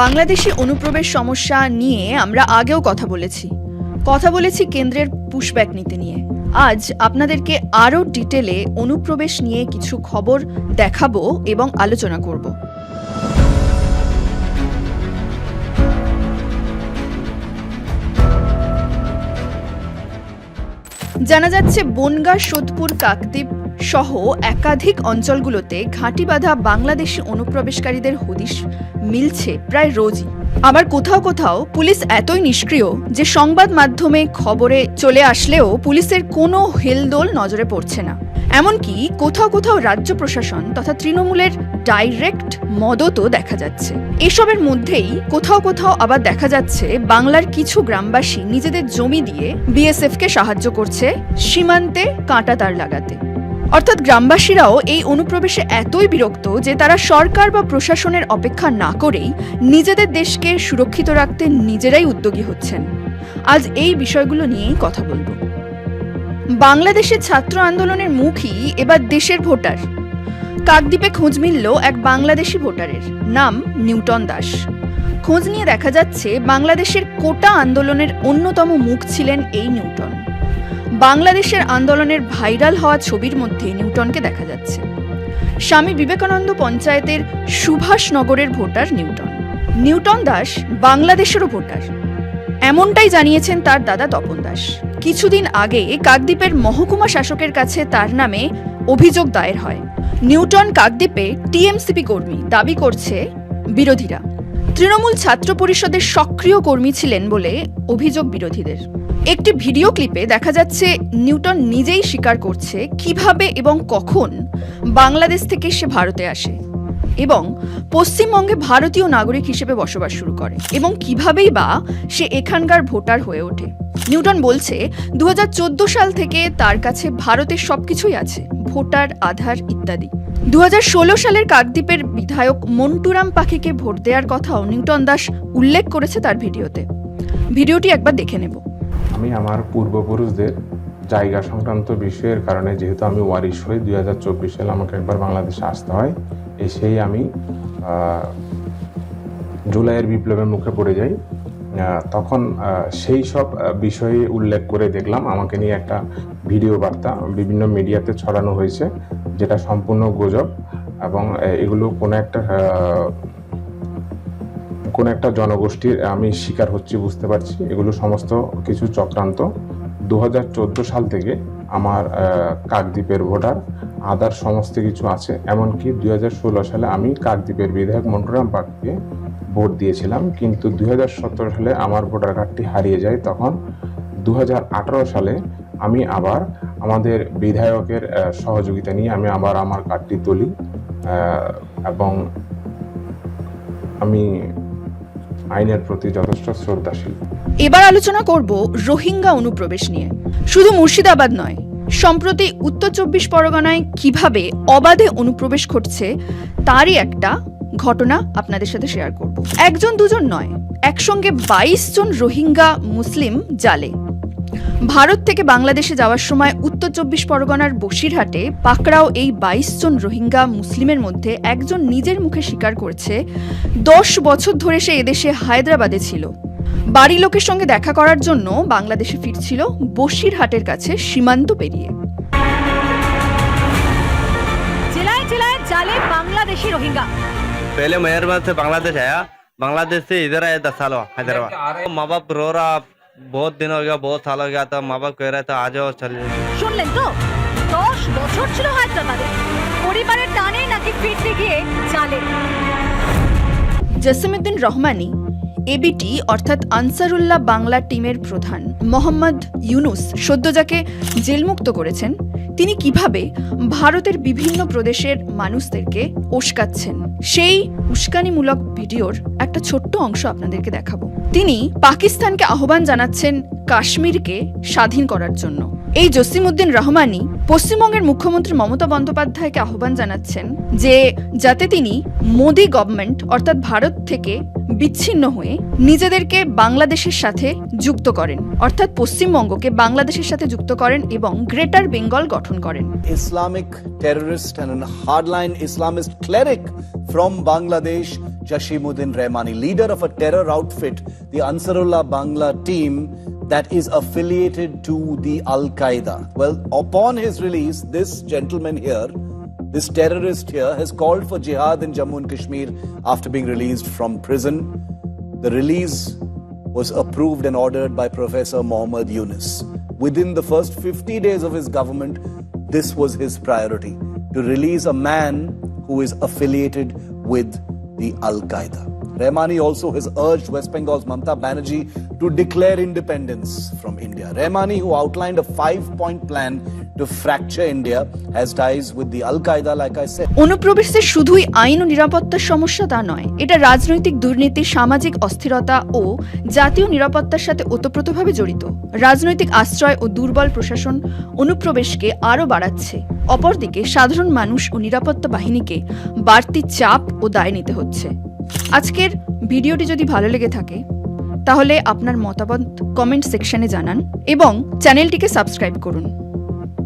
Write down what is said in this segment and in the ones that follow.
বাংলাদেশি অনুপ্রবেশ সমস্যা নিয়ে আমরা আগেও কথা বলেছি। কথা বলেছি কেন্দ্রের পুশব্যাক নীতি নিয়ে। আজ আপনাদেরকে আরও ডিটেলে অনুপ্রবেশ নিয়ে কিছু খবর দেখাবো এবং আলোচনা করব। জানা যাচ্ছে, বনগা, সোদপুর, কাকদ্বীপ সহ একাধিক অঞ্চলগুলোতে ঘাঁটি বাঁধা বাংলাদেশি অনুপ্রবেশকারীদের হদিশ মিলছে প্রায় রোজই। আবার কোথাও কোথাও পুলিশ এতই নিষ্ক্রিয় যে সংবাদ মাধ্যমে খবরে চলে আসলেও পুলিশের কোনো হেলদোল নজরে পড়ছে না। এমনকি কোথাও কোথাও রাজ্য প্রশাসন তথা তৃণমূলের ডাইরেক্ট মদতও দেখা যাচ্ছে। এসবের মধ্যেই কোথাও কোথাও আবার দেখা যাচ্ছে বাংলার কিছু গ্রামবাসী নিজেদের জমি দিয়ে বিএসএফকে সাহায্য করছে সীমান্তে কাঁটা তার লাগাতে। অর্থাৎ গ্রামবাসীরাও এই অনুপ্রবেশে এতই বিরক্ত যে তারা সরকার বা প্রশাসনের অপেক্ষা না করেই নিজেদের দেশকে সুরক্ষিত রাখতে নিজেরাই উদ্যোগী হচ্ছেন। আজ এই বিষয়গুলো নিয়েই কথা বলব। বাংলাদেশের ছাত্র আন্দোলনের মুখই এবার দেশের ভোটার। কাকদ্বীপে খোঁজ মিলল এক বাংলাদেশি ভোটারের, নাম নিউটন দাস। খোঁজ নিয়ে দেখা যাচ্ছে বাংলাদেশের কোটা আন্দোলনের অন্যতম মুখ ছিলেন এই নিউটন। বাংলাদেশের আন্দোলনের ভাইরাল হওয়া ছবির মধ্যে নিউটনকে দেখা যাচ্ছে। স্বামী বিবেকানন্দ পঞ্চায়েতের সুভাষনগরের ভোটার নিউটন। নিউটন দাস বাংলাদেশেরও ভোটার। এমনটাই জানিয়েছেন তার দাদা তপন দাস। কিছুদিন আগে কাকদ্বীপের মহকুমা শাসকের কাছে তার নামে অভিযোগ দায়ের হয়। নিউটন কাকদ্বীপে টিএমসিপি কর্মী দাবি করছে বিরোধীরা। তৃণমূল ছাত্র পরিষদের সক্রিয় কর্মী ছিলেন বলে অভিযোগ বিরোধীদের। একটি ভিডিও ক্লিপে দেখা যাচ্ছে নিউটন নিজেই স্বীকার করছে কীভাবে এবং কখন বাংলাদেশ থেকে সে ভারতে আসে। এবং পশ্চিমবঙ্গে ভারতীয় নাগরিক হিসেবে বসবাস শুরু করে এবং কিভাবেই বা সে এখানকার ভোটার হয়ে ওঠে। নিউটন বলছে, দুহাজার চোদ্দ সাল থেকে তার কাছে ভারতের সবকিছুই আছে, ভোটার, আধার ইত্যাদি। দুহাজার ষোলো সালের কাকদ্বীপের বিধায়ক মন্টুরাম পাখিকে ভোট দেওয়ার কথাও নিউটন দাস উল্লেখ করেছে তার ভিডিওতে। ভিডিওটি একবার দেখে নেব। আমি আমার পূর্বপুরুষদের জায়গা সংক্রান্ত বিষয়ের কারণে, যেহেতু আমি ওয়ারিশ হই দুই হাজার চব্বিশ সালে আমাকে একবার বাংলাদেশে আসতে হয়। এসেই আমি জুলাইয়ের বিপ্লবের মুখে পড়ে যাই। তখন সেই সব বিষয়ে উল্লেখ করে দেখলাম। আমাকে নিয়ে একটা ভিডিও বার্তা বিভিন্ন মিডিয়াতে ছড়ানো হয়েছে, যেটা সম্পূর্ণ গুজব এবং এগুলো কোনো একটা কোন একটা জনগোষ্ঠীর আমি শিকার হচ্ছি, বুঝতে পারছি। এগুলো সমস্ত কিছু চক্রান্ত। দু হাজার চোদ্দ সাল থেকে আমার কাকদ্বীপের ভোটার। আদার সমস্ত কিছু আছে। এমনকি দু হাজার ষোলো সালে আমি কাকদ্বীপের বিধায়ক মন্টুরাম পাককে ভোট দিয়েছিলাম। কিন্তু দু হাজার সতেরো সালে আমার ভোটার কার্ডটি হারিয়ে যায়। তখন দু হাজার আঠেরো সালে আমি আবার আমাদের বিধায়কের সহযোগিতা নিয়ে আমি আবার আমার কার্ডটি তুলি। এবং আমি আইনের প্রতি যথেষ্ট শ্রদ্ধাশীল। এবার আলোচনা করব রোহিঙ্গা অনুপ্রবেশ নিয়ে। শুধু মুর্শিদাবাদ নয়, সম্প্রতি উত্তর চব্বিশ পরগনায় কীভাবে অবাধে অনুপ্রবেশ ঘটছে, তারই একটা ঘটনা আপনাদের সাথে শেয়ার করব। একজন দুজন নয়, একসঙ্গে বাইশ জন রোহিঙ্গা মুসলিম জালে। ভারত থেকে বাংলাদেশে যাওয়ার সময় উত্তর চব্বিশ পরগনার বসিরহাটে পাকড়াও এই বাইশ জন রোহিঙ্গা মুসলিমের মধ্যে একজন নিজের মুখে স্বীকার করেছে দশ বছর ধরে সে এদেশে হায়দ্রাবাদে ছিল বাড়ি লোকের সঙ্গে দেখা করার জন্য বাংলাদেশে ফিরছিল বসিরহাটের কাছে সীমান্ত পেরিয়ে জেলায় জেলায় জালে বাংলাদেশি রোহিঙ্গা पहले मेहरबान से बांग्लादेश आया बांग्लादेश से इधर आया दस साल हुआ हैदराबाद माँ बाप रो रहा बहुत दिन हो गया बहुत साल हो गया तो माँ बाप कह रहे थे आ जाओ चल শুনলেন তো দশ বছর ছিল হায়দ্রাবাদে পরিবারের টানে নাকি ফিরতে গিয়ে জালে জসিমুদ্দিন রহমানি এবিটি অর্থাৎ আনসারুল্লাহ বাংলা টিমের প্রধান মোহাম্মদ ইউনুস সদ্য যাকে জেলমুক্ত করেছেন তিনি কীভাবে ভারতের বিভিন্ন প্রদেশের মানুষদেরকে উস্কাচ্ছেন? সেই উস্কানিমূলক ভিডিওর একটা ছোট্ট অংশ আপনাদেরকে দেখাবো। তিনি পাকিস্তানকে আহ্বান জানাচ্ছেন কাশ্মীরকে স্বাধীন করার জন্য। এই জসিমউদ্দিন রহমানি পশ্চিমবঙ্গের মুখ্যমন্ত্রী মমতা বন্দ্যোপাধ্যায়কে আহ্বান জানাচ্ছেন যে যাতে তিনি মোদি গভর্নমেন্ট অর্থাৎ ভারত থেকে বিচ্ছিন্ন হয়ে নিজেদেরকে বাংলাদেশের সাথে যুক্ত করেন অর্থাৎ পশ্চিমবঙ্গকে বাংলাদেশের সাথে যুক্ত করেন এবং গ্রেটার বেঙ্গল গঠন করেন। Islamic and a hardline Islamist cleric from Bangladesh Jashimuddin Rehmani, leader of a terror outfit, the Ansarullah Bangla team that is affiliated to the Al Qaeda. Well, upon his release, this gentleman here, this terrorist here, has called for jihad in Jammu and Kashmir after being released from prison. The release was approved and ordered by Professor Mohammad Yunus. Within the first 50 days of his government, this was his priority to release a man who is affiliated with the Al Qaeda. Rahmani also has urged West Bengal's Mamta Banerjee to declare independence from India. Rahmani, who outlined a five point plan to fracture India, has ties with the Al Qaeda, like I said. অনুপ্রবেশে শুধুই আইন ও নিরাপত্তার সমস্যা তা নয় এটা রাজনৈতিক দুর্নীতি সামাজিক অস্থিরতা ও জাতীয় নিরাপত্তার সাথে ওতপ্রোতভাবে জড়িত রাজনৈতিক আশ্রয় ও দুর্বল প্রশাসন অনুপ্রবেশকে আরও বাড়াচ্ছে অপরদিকে সাধারণ মানুষ ও নিরাপত্তা বাহিনীকে বাড়তি চাপ ও দায় নিতে হচ্ছে আজকের ভিডিওটি যদি ভালো লেগে থাকে, তাহলে আপনার মতামত কমেন্ট সেকশনে জানান এবং চ্যানেলটিকে সাবস্ক্রাইব করুন।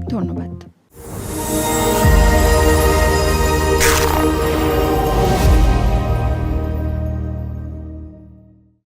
ধন্যবাদ।